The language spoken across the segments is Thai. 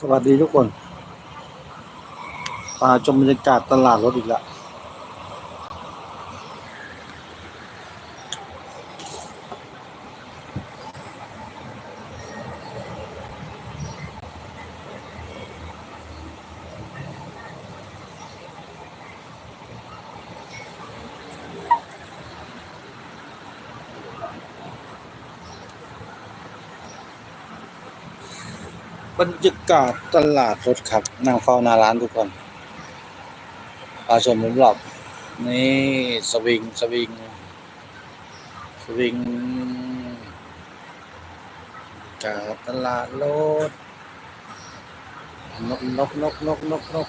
สวัสดีทุกคนมาชมบรรยากาศตลาดรถอีกแล้ว บรรยากาศตลาดรถครับนั่งเฝ้าหน้าร้านทุกคนปลาชมรอบนี่สวิงสวิง สวิงจากตลาดรถนกนกนกนกนกนก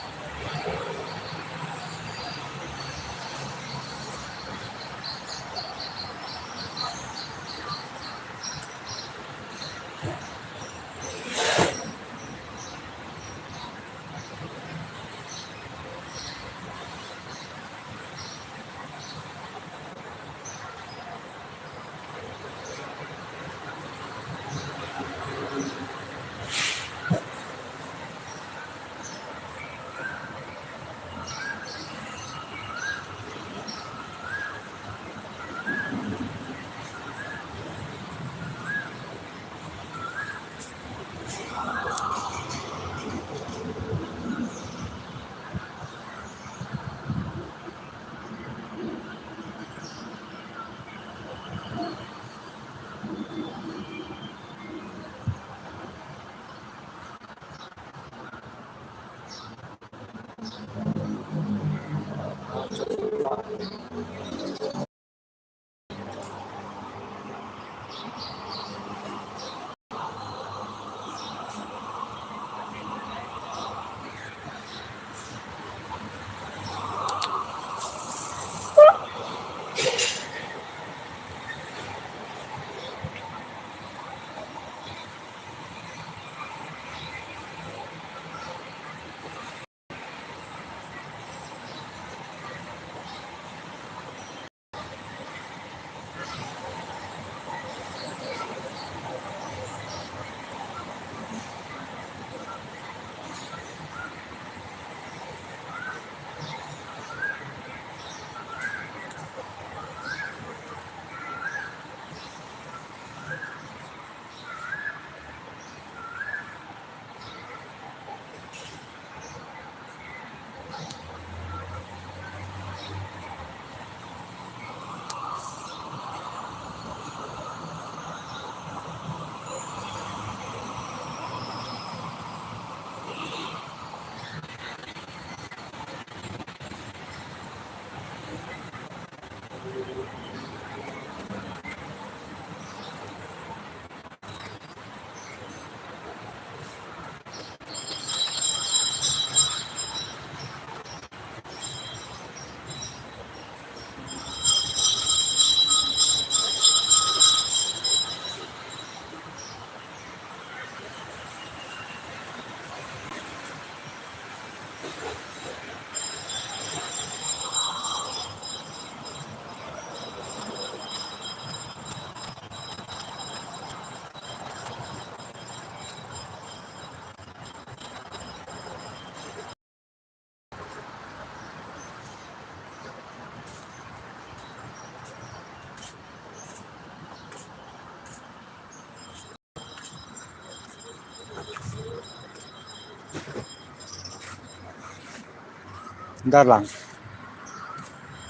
ด้านหลัง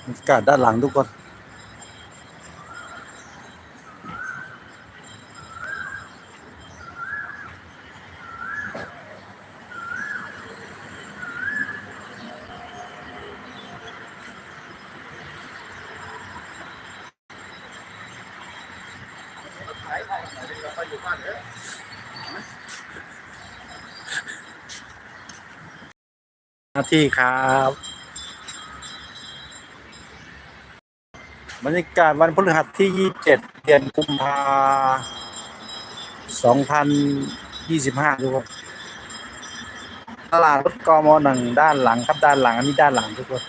บรรยากาศด้านหลังทุกคน น้าที่ครับบรรยากาศวันพฤหัสที่ 27 เดือนกุมภา2025 ทุกคนตลาดรถกมหนึ่งด้านหลังครับด้านหลัง อันนี้ด้านหลังทุกคน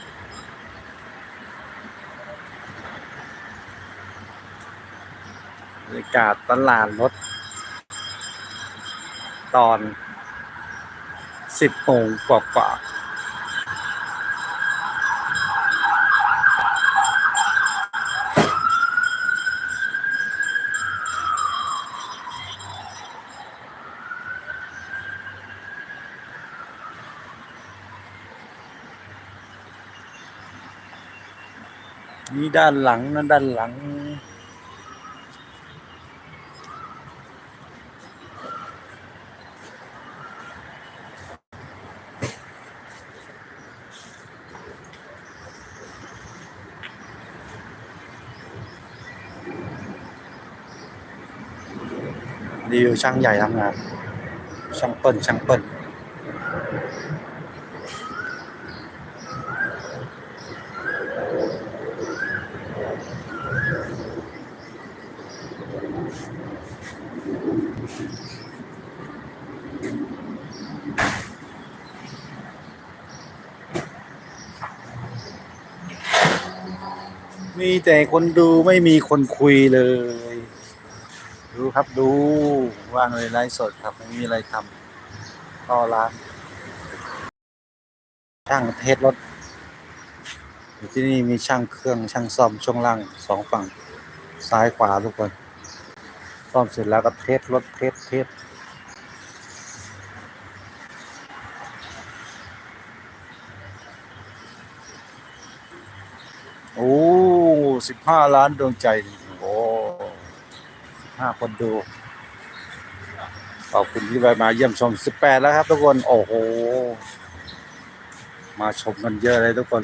บรรยากาศตลาดรถ ตอนสิบโมงกว่าก ด้านหลังนะด้านหลัง รีวิวช่างใหญ่ทำงานช่างเปิ้ลช่างเปิ้ล มีแต่คนดูไม่มีคนคุยเลย ดูครับดูว่างเลยไลฟ์สดครับ ไม่มีอะไรทำก็ร้านช่างเทสรถอยู่ที่นี่มีช่างเครื่องช่างซ่อมช่วงล่างสองฝั่งซ้ายขวาทุกคน ซ่อมเสร็จแล้วก็เทสรถเทสเทสโอ้ สิบห้าล้านดวงใจ โอ้ห้าคนดู ขอบคุณที่ไปมาเยี่ยมชม18แล้วครับทุกคน โอ้โห มาชมกันเยอะเลยทุกคน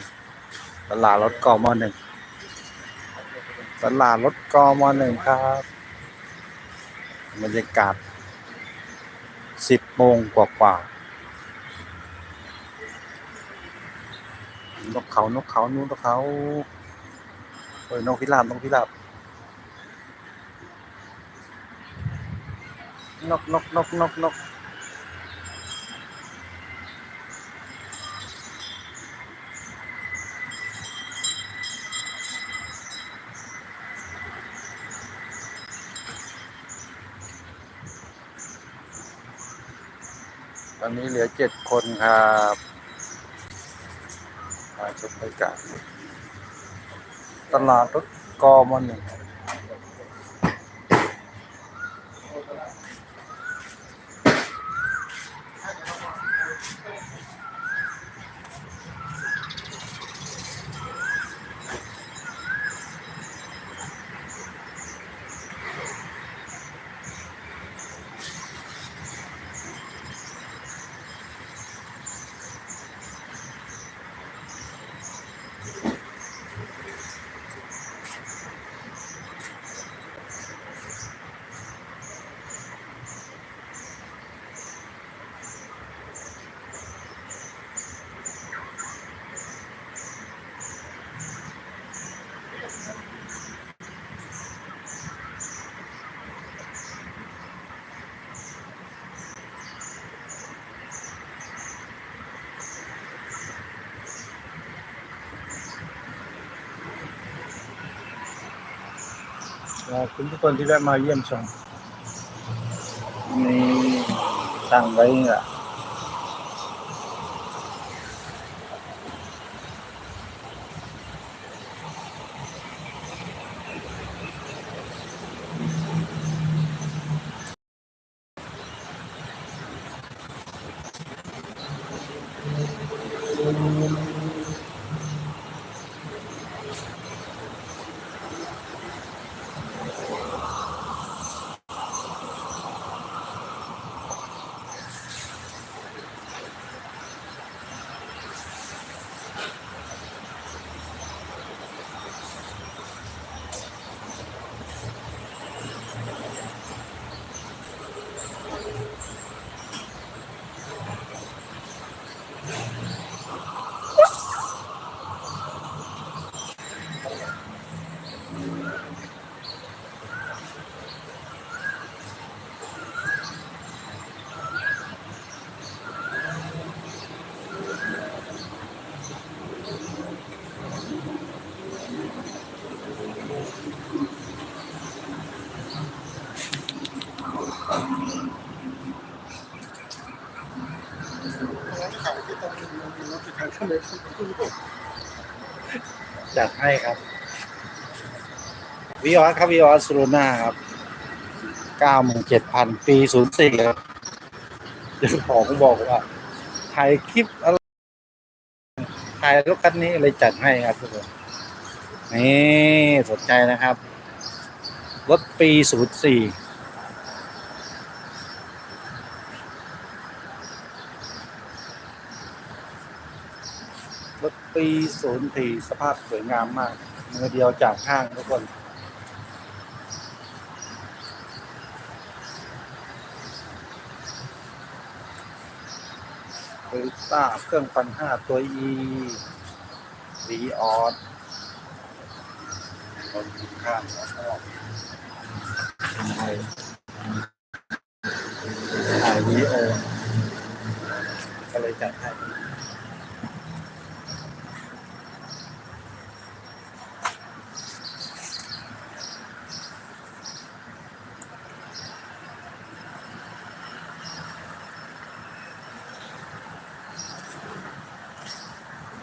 ตลาดรถกอมอหนึ่ง ตลาดรถกอมอหนึ่งครับบรรยากาศ10โมงกว่าๆนกเขา นกเขา นู่นนกเขา เฮ้ยนกพิราบนกพิราบนกนกนกนกนกตอนนี้เหลือเจ็ดคนครับมาชมบรรยากาศ Tamil Nadu common คุณทุกคนที่ได้มาเยี่ยมชมนี่ตั้งไว้ละうん。 นี่แหละทำไมจัดให้ครับวีออสครับวีออสโรนาครับเก้าหมื่นเจ็ดพันปีศูนย์สี่ครับเจ้าของบอกว่าถ่ายคลิปอะไรถ่ายรถคันนี้เลยจัดให้ครับทุกคนนี่สนใจนะครับ รถปีศูนย์สี่ รถปีศูนย์สี่สภาพสวยงามมากมือเดียวจากห้างทุกคน โตโยต้าเครื่องพันห้าตัว E วีออสคนข้างแล้วก็ไทยถ่ายวีโอก็เลยจัดให้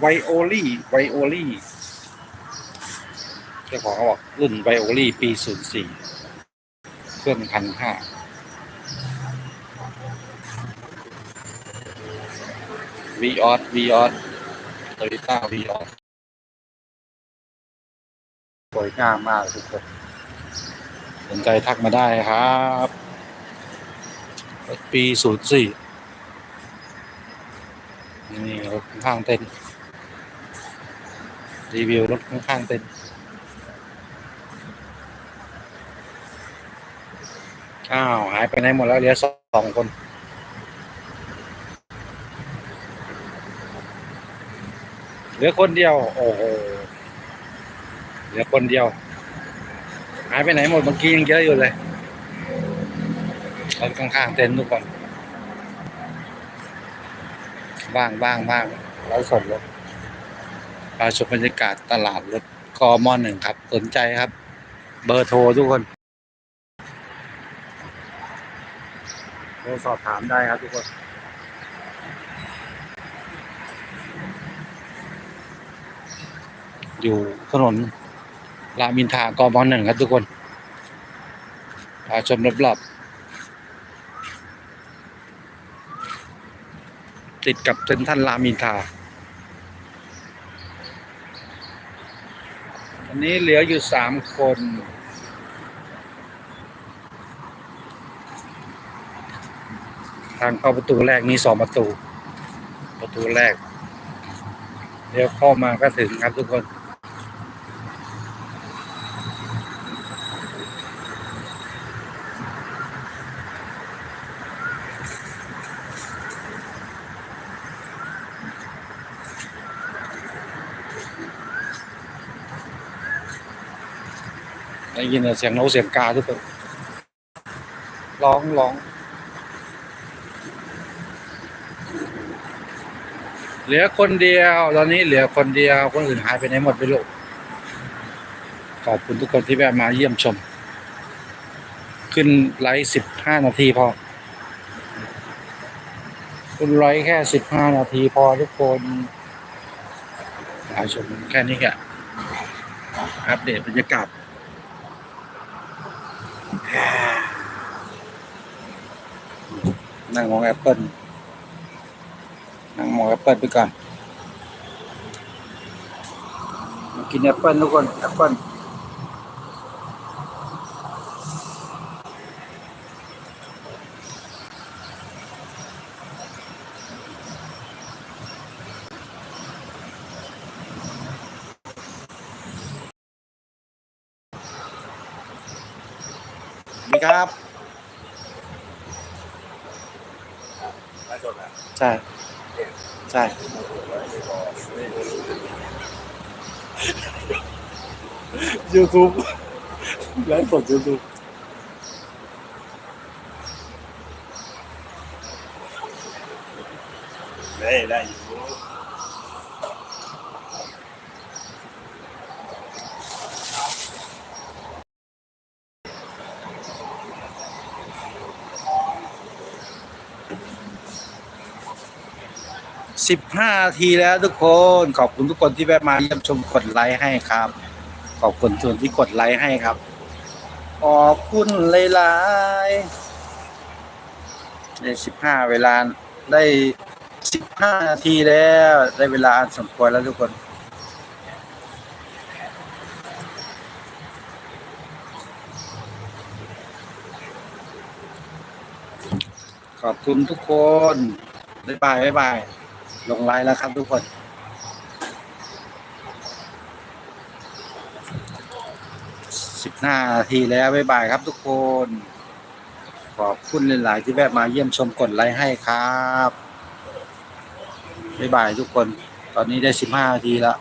ไวโอลี่ไวโอลี่เจ้าของเขาบอกรุ่นไวโอลี่ปี04เครื่องพันห้าวีออสวีออสโตโยต้าวีออสสวยงามมากทุกคนสนใจทักมาได้ครับ ปี04นี่รถข้างเต็น รีวิวรถข้างๆเต็นอ้าว หายไปไหนหมดแล้วเหลือสองคนเหลือคนเดียว โอ้โหเหลือคนเดียว หายไปไหนหมดเมื่อกี้ยังเยอะอยู่เลยรถข้างๆเต็นทุกคนว่างว่างว่างไลฟ์สดรถาชมบรรยากาศตลาดรถกมหนึ่งครับ สนใจครับ เบอร์โทรทุกคนโทรสอบถามได้ครับทุกคนอยู่ถนนรามอินทรากมหนึ่งครับทุกคนพาชมรอบๆติดกับเซ็นทรัลรามอินทรา อันนี้เหลืออยู่สามคน ทางเข้าประตูแรกมีสองประตู ประตูแรก เดี๋ยวเข้ามาก็ถึงครับทุกคน ได้ยินเสียงนกเสียงกาทุกคนร้องร้องเหลือคนเดียว ตอนนี้เหลือคนเดียว คนอื่นหายไปไหนหมดไม่รู้ขอบคุณทุกคนที่แวะมาเยี่ยมชม ขึ้นไลฟ์สิบห้านาทีพอ คุณไลฟ์แค่สิบห้านาทีพอทุกคนมาชมแค่นี้แค่อัปเดตบรรยากาศ นั่งมองแอปเปิลนั่งมองแอปเปิลไปก่อนมากินแอปเปิลทุกคนแอปเปิลดีครับ ใช่ ใช่ YouTube ไลฟ์สด YouTube ได้ได้อยู่สิบห้านาทีแล้วทุกคน ขอบคุณทุกคนที่แวะมาเยี่ยมชมกดไลค์ให้ครับ ขอบคุณทุกคนที่กดไลค์ให้ครับ ขอบคุณหลายๆได้สิบห้าเวลาได้สิบห้านาทีแล้ว ได้เวลาสมควรแล้วทุกคน ขอบคุณทุกคนบ๊ายบายบ๊ายบาย ลงไลน์แล้วครับทุกคน สิบห้านาทีแล้วบ๊ายบายครับทุกคน ขอบคุณหลาย ๆ ที่แวะมาเยี่ยมชมกดไลค์ให้ครับบ๊ายบายทุกคน ตอนนี้ได้สิบห้านาทีแล้ว